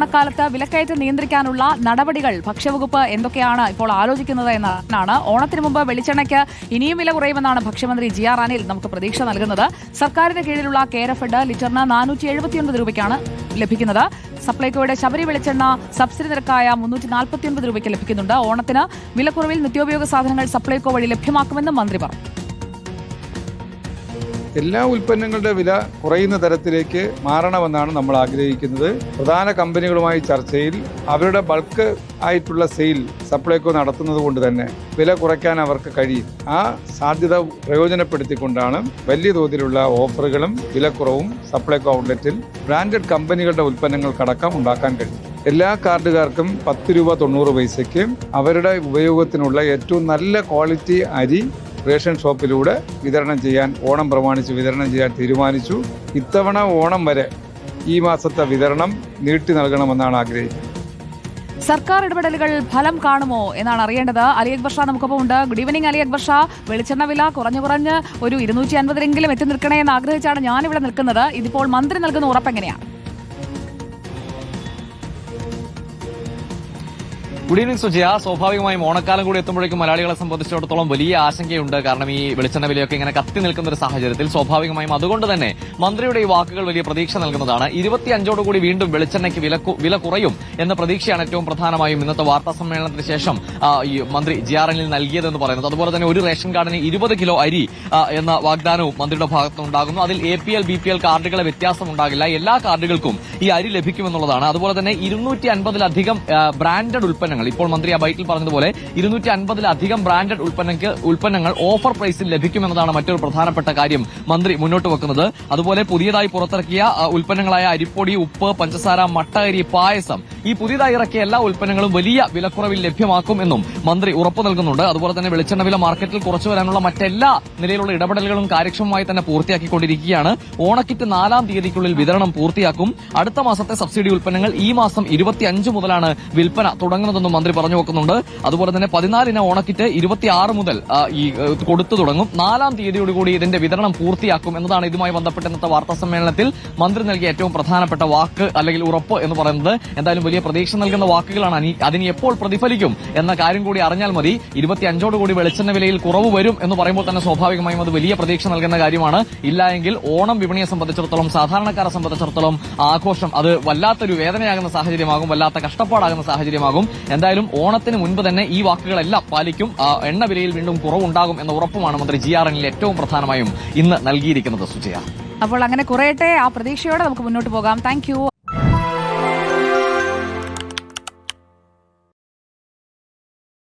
ഓണക്കാലത്ത് വിലക്കയറ്റം നിയന്ത്രിക്കാനുള്ള നടപടികൾ ഭക്ഷ്യവകുപ്പ് എന്തൊക്കെയാണ് ഇപ്പോൾ ആലോചിക്കുന്നത് എന്നാണ്. ഓണത്തിന് മുമ്പ് വെളിച്ചെണ്ണയ്ക്ക് ഇനിയും വില കുറയുമെന്നാണ് ഭക്ഷ്യമന്ത്രി ജി ആർ അനിൽ നമുക്ക് പ്രതീക്ഷ നൽകുന്നത്. സർക്കാരിന് കീഴിലുള്ള കേരഫെഡ് ലിറ്ററിന് നാനൂറ്റി എഴുപത്തിയൊൻപത് രൂപയ്ക്കാണ് ലഭിക്കുന്നത്. സപ്ലൈകോയുടെ ശബരി വെളിച്ചെണ്ണ സബ്സിഡി നിരക്കായ മുന്നൂറ്റി നാൽപ്പത്തിയൊൻപത് രൂപയ്ക്ക് ലഭിക്കുന്നുണ്ട്. ഓണത്തിന് വിലക്കുറവിൽ നിത്യോപയോഗ സാധനങ്ങൾ സപ്ലൈകോ വഴി ലഭ്യമാക്കുമെന്നും മന്ത്രി പറഞ്ഞു. എല്ലാ ഉൽപ്പന്നങ്ങളുടെ വില കുറയുന്ന തരത്തിലേക്ക് മാറണമെന്നാണ് നമ്മൾ ആഗ്രഹിക്കുന്നത്. പ്രധാന കമ്പനികളുമായി ചർച്ചയിൽ അവരുടെ ബൾക്ക് ആയിട്ടുള്ള സെയിൽ സപ്ലൈകോ നടത്തുന്നത് കൊണ്ട് തന്നെ വില കുറയ്ക്കാൻ അവർക്ക് കഴിയും. ആ സാധ്യത പ്രയോജനപ്പെടുത്തിക്കൊണ്ടാണ് വലിയ തോതിലുള്ള ഓഫറുകളും വിലക്കുറവും സപ്ലൈകോ ഔട്ട്ലെറ്റിൽ ബ്രാൻഡഡ് കമ്പനികളുടെ ഉൽപ്പന്നങ്ങൾക്കടക്കം ഉണ്ടാക്കാൻ കഴിയും. എല്ലാ കാർഡുകാർക്കും പത്ത് രൂപ തൊണ്ണൂറ് പൈസയ്ക്ക് അവരുടെ ഉപയോഗത്തിനുള്ള ഏറ്റവും നല്ല ക്വാളിറ്റി അരി റേഷൻ ഷോപ്പിലൂടെ വിതരണം ചെയ്യാൻ ഓണം പ്രമാണിച്ച് വിതരണം ചെയ്യാൻ തീരുമാനിച്ചു. ഇത്തവണ ഓണം വരെ ഈ മാസത്തെ വിതരണം നീട്ടി നൽകണമെന്നാണ് ആഗ്രഹിക്കുന്നത്. സർക്കാർ ഇടപെടലുകൾ ഫലം കാണുമോ എന്നാണ് അറിയേണ്ടത്. അലി അക്ബർ ഷാ നമുക്കൊപ്പം ഉണ്ട്. Good evening Ali Akbar Shah. വെളിച്ചെണ്ണ വില കുറഞ്ഞു കുറഞ്ഞ് ഒരു ഇരുന്നൂറ്റി അൻപതിലെങ്കിലും എത്തി നിൽക്കണേ എന്ന് ആഗ്രഹിച്ചാണ് ഞാൻ ഇവിടെ നിൽക്കുന്നത്. ഇതിപ്പോൾ മന്ത്രി നൽകുന്ന ഉറപ്പ് ഗുഡ് ഈവനിങ് സുജയ. സ്വാഭാവികമായും ഓണക്കാലം കൂടി എത്തുമ്പോഴേക്കും മലയാളികളെ സംബന്ധിച്ചിടത്തോളം വലിയ ആശങ്കയുണ്ട്. കാരണം ഈ വെളിച്ചെണ്ണ വിലയൊക്കെ ഇങ്ങനെ കത്തി നിൽക്കുന്ന ഒരു സാഹചര്യത്തിൽ സ്വാഭാവികമായും അതുകൊണ്ട് തന്നെ മന്ത്രിയുടെ ഈ വാക്കുകൾ വലിയ പ്രതീക്ഷ നൽകുന്നതാണ്. ഇരുപത്തിയഞ്ചോടുകൂടി വീണ്ടും വെളിച്ചെണ്ണയ്ക്ക് വില വില കുറയും എന്ന പ്രതീക്ഷയാണ് ഏറ്റവും പ്രധാനമായും ഇന്നത്തെ വാർത്താ സമ്മേളനത്തിന് ശേഷം ഈ മന്ത്രി ജി ആർ എനിൽ നൽകിയതെന്ന് പറയുന്നത്. അതുപോലെ തന്നെ ഒരു റേഷൻ കാർഡിന് ഇരുപത് കിലോ അരി എന്ന വാഗ്ദാനവും മന്ത്രിയുടെ ഭാഗത്തുനിന്നുണ്ടാകുന്നു അതിൽ A P L B P L കാർഡുകളെ വ്യത്യാസം ഉണ്ടാകില്ല എല്ലാ കാർഡുകൾക്കും ഈ അരി ലഭിക്കുമെന്നുള്ളതാണ്. അതുപോലെ തന്നെ ഇരുന്നൂറ്റി അൻപതിലധികം ബ്രാൻഡഡ് ഉൽപ്പന്നങ്ങൾ ഇപ്പോൾ മന്ത്രി ആ ബൈറ്റിൽ പറഞ്ഞതുപോലെ ഇരുന്നൂറ്റി അൻപതിലധികം ബ്രാൻഡഡ് ഉൽപ്പന്നങ്ങൾക്ക് ഉൽപ്പന്നങ്ങൾ ഓഫർ പ്രൈസിൽ ലഭിക്കുമെന്നതാണ് മറ്റൊരു പ്രധാനപ്പെട്ട കാര്യം മന്ത്രി മുന്നോട്ട് വെക്കുന്നത്. അതുപോലെ പുതിയതായി പുറത്തിറക്കിയ ഉൽപ്പന്നങ്ങളായ അരിപ്പൊടി ഉപ്പ് പഞ്ചസാര മട്ട അരി പായസം ഈ പുതിയതായി ഇറക്കിയ എല്ലാ ഉൽപ്പന്നങ്ങളും വലിയ വിലക്കുറവിൽ ലഭ്യമാക്കും എന്നും മന്ത്രി ഉറപ്പു നൽകുന്നുണ്ട്. അതുപോലെ തന്നെ വെളിച്ചെണ്ണ വില മാർക്കറ്റിൽ കുറച്ചു വരാനുള്ള മറ്റെല്ലാ നിലയിലുള്ള ഇടപെടലുകളും കാര്യക്ഷമമായി തന്നെ പൂർത്തിയാക്കിക്കൊണ്ടിരിക്കുകയാണ്. ഓണക്കിറ്റ് നാലാം തീയതിക്കുള്ളിൽ വിതരണം പൂർത്തിയാക്കും. അടുത്ത മാസത്തെ സബ്സിഡി ഉൽപ്പന്നങ്ങൾ ഈ മാസം ഇരുപത്തിയഞ്ച് മുതലാണ് വിൽപ്പന തുടങ്ങുന്നതെന്നും മന്ത്രി പറഞ്ഞു വെക്കുന്നുണ്ട്. അതുപോലെ തന്നെ പതിനാലിന് ഓണക്കിറ്റ് ഇരുപത്തിയാറ് മുതൽ ഈ കൊടുത്തു തുടങ്ങും. നാലാം തീയതിയോടുകൂടി ഇതിന്റെ വിതരണം പൂർത്തിയാക്കും എന്നതാണ് ഇതുമായി ബന്ധപ്പെട്ട ഇന്നത്തെ വാർത്താ സമ്മേളനത്തിൽ മന്ത്രി നൽകിയ ഏറ്റവും പ്രധാനപ്പെട്ട വാക്ക് അല്ലെങ്കിൽ ഉറപ്പ് എന്ന് പറയുന്നത്. എന്തായാലും വലിയ പ്രതീക്ഷ നൽകുന്ന വാക്കുകളാണ്. അതിന് എപ്പോൾ പ്രതിഫലിക്കും എന്ന കാര്യം കൂടി അറിഞ്ഞാൽ മതി. ഇരുപത്തിയഞ്ചോടുകൂടി വെളിച്ചെണ്ണ വിലയിൽ കുറവ് വരും എന്ന് പറയുമ്പോൾ തന്നെ സ്വാഭാവികമായും അത് വലിയ പ്രതീക്ഷ നൽകുന്ന കാര്യമാണ്. ഇല്ല എങ്കിൽ ഓണം വിപണിയെ സംബന്ധിച്ചിടത്തോളം സാധാരണക്കാരെ സംബന്ധിച്ചിടത്തോളം ആഘോഷം അത് വല്ലാത്തൊരു വേദനയാകുന്ന സാഹചര്യമാകും വല്ലാത്ത കഷ്ടപ്പാടാകുന്ന സാഹചര്യമാകും. എന്തായാലും ഓണത്തിന് മുൻപ് തന്നെ ഈ വാക്കുകളെല്ലാം പാലിക്കും. എണ്ണ വിലയിൽ വീണ്ടും കുറവുണ്ടാകും എന്ന ഉറപ്പുമാണ് മന്ത്രി ജി ആർ എനിൽ ഏറ്റവും പ്രധാനമായും ഇന്ന് നൽകിയിരിക്കുന്നത് സുജയ. അപ്പോൾ അങ്ങനെ കുറയട്ടെ. ആ പ്രതീക്ഷയോടെ നമുക്ക് മുന്നോട്ട് പോകാം. താങ്ക്